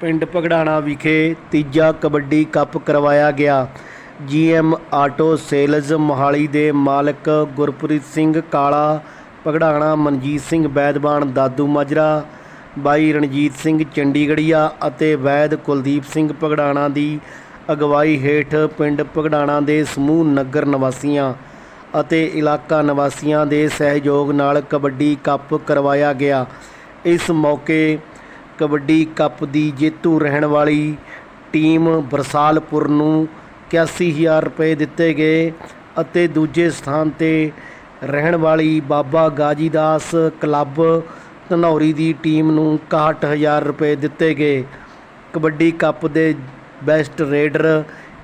ਪਿੰਡ ਪਗੜਾਣਾ ਵਿਖੇ ਤੀਜਾ ਕਬੱਡੀ ਕੱਪ ਕਰਵਾਇਆ ਗਿਆ। ਜੀਐਮ ਆਟੋ ਸੇਲਜ਼ ਮੋਹਾਲੀ ਦੇ ਮਾਲਕ ਗੁਰਪ੍ਰੀਤ ਸਿੰਘ ਕਾਲਾ ਪਗੜਾਣਾ ਮਨਜੀਤ ਸਿੰਘ ਬੈਦਬਾਨ ਦਾਦੂ ਮਾਜਰਾ, ਬਾਈ ਰਣਜੀਤ ਸਿੰਘ ਚੰਡੀਗੜ੍ਹੀਆ ਅਤੇ ਵੈਦ ਕੁਲਦੀਪ ਸਿੰਘ ਪਗੜਾਣਾ ਦੀ ਅਗਵਾਈ ਹੇਠ ਪਿੰਡ ਪਗੜਾਣਾ ਦੇ ਸਮੂਹ ਨਗਰ ਨਿਵਾਸੀਆਂ ਅਤੇ ਇਲਾਕਾ ਨਿਵਾਸੀਆਂ ਦੇ ਸਹਿਯੋਗ ਨਾਲ ਕਬੱਡੀ ਕੱਪ ਕਰਵਾਇਆ ਗਿਆ। ਇਸ ਮੌਕੇ ਕਬੱਡੀ ਕੱਪ ਦੀ ਜੇਤੂ ਰਹਿਣ ਵਾਲੀ ਟੀਮ ਬਰਸਾਲਪੁਰ ਨੂੰ 81000 ਰੁਪਏ ਦਿੱਤੇ ਗਏ ਅਤੇ ਦੂਜੇ ਸਥਾਨ ਤੇ ਰਹਿਣ ਵਾਲੀ ਬਾਬਾ ਗਾਜੀਦਾਸ ਕਲੱਬ ਧਨੌਰੀ ਦੀ ਟੀਮ ਨੂੰ 61000 ਰੁਪਏ ਦਿੱਤੇ ਗਏ। ਕਬੱਡੀ ਕੱਪ ਦੇ ਬੈਸਟ ਰੇਡਰ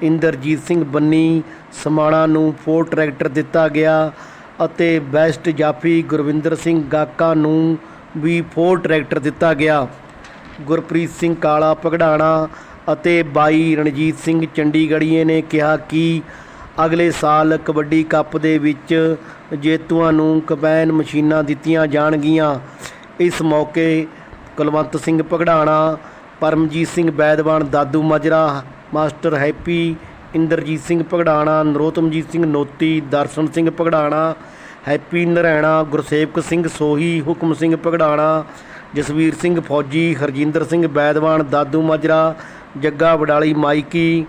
ਇੰਦਰਜੀਤ ਸਿੰਘ ਬੰਨੀ ਸਮਾਣਾ ਨੂੰ ਫੋਰ ਟਰੈਕਟਰ ਦਿੱਤਾ ਗਿਆ ਅਤੇ ਬੈਸਟ ਜਾਫੀ ਗੁਰਵਿੰਦਰ ਸਿੰਘ ਗਾਕਾ ਨੂੰ ਵੀ ਫੋਰ ਟਰੈਕਟਰ ਦਿੱਤਾ ਗਿਆ। ਗੁਰਪ੍ਰੀਤ ਸਿੰਘ ਕਾਲਾ ਪਗੜਾਣਾ ਅਤੇ ਬਾਈ ਰਣਜੀਤ ਸਿੰਘ ਚੰਡੀਗੜ੍ਹੀਏ ਨੇ ਕਿਹਾ ਕਿ ਅਗਲੇ ਸਾਲ ਕਬੱਡੀ ਕੱਪ ਦੇ ਵਿੱਚ ਜੇਤੂਆਂ ਨੂੰ ਕੰਬਾਈਨ ਮਸ਼ੀਨਾਂ ਦਿੱਤੀਆਂ ਜਾਣਗੀਆਂ। ਇਸ ਮੌਕੇ Kulwant Singh ਪਗੜਾਣਾ Paramjit Singh Baidwan, Dadu Majra, master happy, Inderjit Singh Pagrana Narotamjit Singh Noti, Darshan Singh Pagrana happy Naraina, Gursewak Singh Sohi, Hukam Singh ਪਗੜਾਣਾ Jasvir Singh ਫੌਜੀ, ਹਰਜਿੰਦਰ ਸਿੰਘ ਬੈਦਵਾਨ, ਦਾਦੂ ਮਾਜਰਾ, ਜੱਗਾ ਵਡਾਲੀ ਮਾਈਕੀ,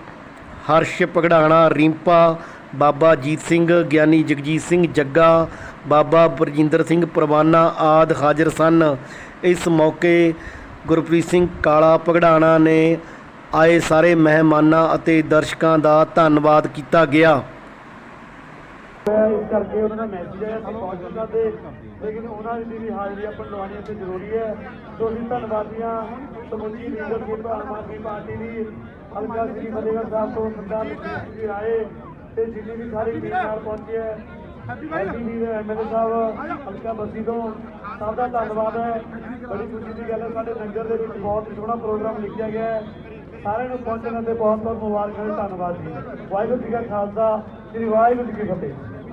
ਹਰਸ਼ ਪਗੜਾਣਾ ਰਿੰਪਾ, ਬਾਬਾ ਜੀਤ ਸਿੰਘ, ਗਿਆਨੀ ਜਗਜੀਤ ਸਿੰਘ ਜੱਗਾ, ਬਾਬਾ ਬਰਜਿੰਦਰ ਸਿੰਘ ਪਰਵਾਨਾ ਆਦ ਹਾਜ਼ਰ ਸਨ। ਇਸ ਮੌਕੇ ਗੁਰਪ੍ਰੀਤ ਸਿੰਘ ਕਾਲਾ ਪਗੜਾਣਾ ਨੇ ਆਏ ਸਾਰੇ ਮਹਿਮਾਨਾਂ ਅਤੇ ਦਰਸ਼ਕਾਂ ਦਾ ਧੰਨਵਾਦ ਕੀਤਾ ਗਿਆ। ਕਰਕੇ ਉਹਨਾਂ ਦਾ ਮੈਸੇਜ ਹੈ ਅਸੀਂ ਪਹੁੰਚ ਨਹੀਂ 'ਤੇ ਲੇਕਿਨ ਉਹਨਾਂ ਦੀ ਵੀ ਹਾਜ਼ਰੀ ਆਪਾਂ ਨੂੰ ਲਵਾਉਣੀ ਤੇ ਜ਼ਰੂਰੀ ਹੈ। ਸੋ ਅਸੀਂ ਧੰਨਵਾਦੀਆਂ ਸਮੁੱਚੀ ਲੀਡਰਸ਼ਿਪ ਆਮ ਆਦਮੀ ਪਾਰਟੀ ਦੀ ਹਲਕਾ ਸ੍ਰੀ ਫਤਿਹਗੜ੍ਹ ਸਾਹਿਬ ਤੋਂ ਸਰਦਾਰ ਲਖਵੀਰ ਜੀ ਆਏ ਤੇ ਜਿੰਨੀ ਵੀ ਸਾਰੀ ਟੀਮ ਨਾਲ ਪਹੁੰਚੀ ਹੈ ਐਮਪੀ ਜੀ ਐਮਐਲਏ ਸਾਹਿਬ ਹਲਕਾ ਬੱਸੀ ਤੋਂ, ਸਭ ਦਾ ਧੰਨਵਾਦ ਹੈ। ਬੜੀ ਖੁਸ਼ੀ ਦੀ ਗੱਲ ਹੈ, ਸਾਡੇ ਲੰਗਰ ਦੇ ਵਿੱਚ ਬਹੁਤ ਹੀ ਸੋਹਣਾ ਪ੍ਰੋਗਰਾਮ ਲਿਖਿਆ ਗਿਆ ਹੈ। ਸਾਰਿਆਂ ਨੂੰ ਪਹੁੰਚਣ ਅਤੇ ਬਹੁਤ ਬਹੁਤ ਮੁਬਾਰਕਾਂ, ਧੰਨਵਾਦ ਜੀ। ਵਾਹਿਗੁਰੂ ਜੀ ਕਾ ਖਾਲਸਾ, ਸ੍ਰੀ ਵਾਹਿਗੁਰੂ ਜੀ ਕੀ ਫਤਿਹ।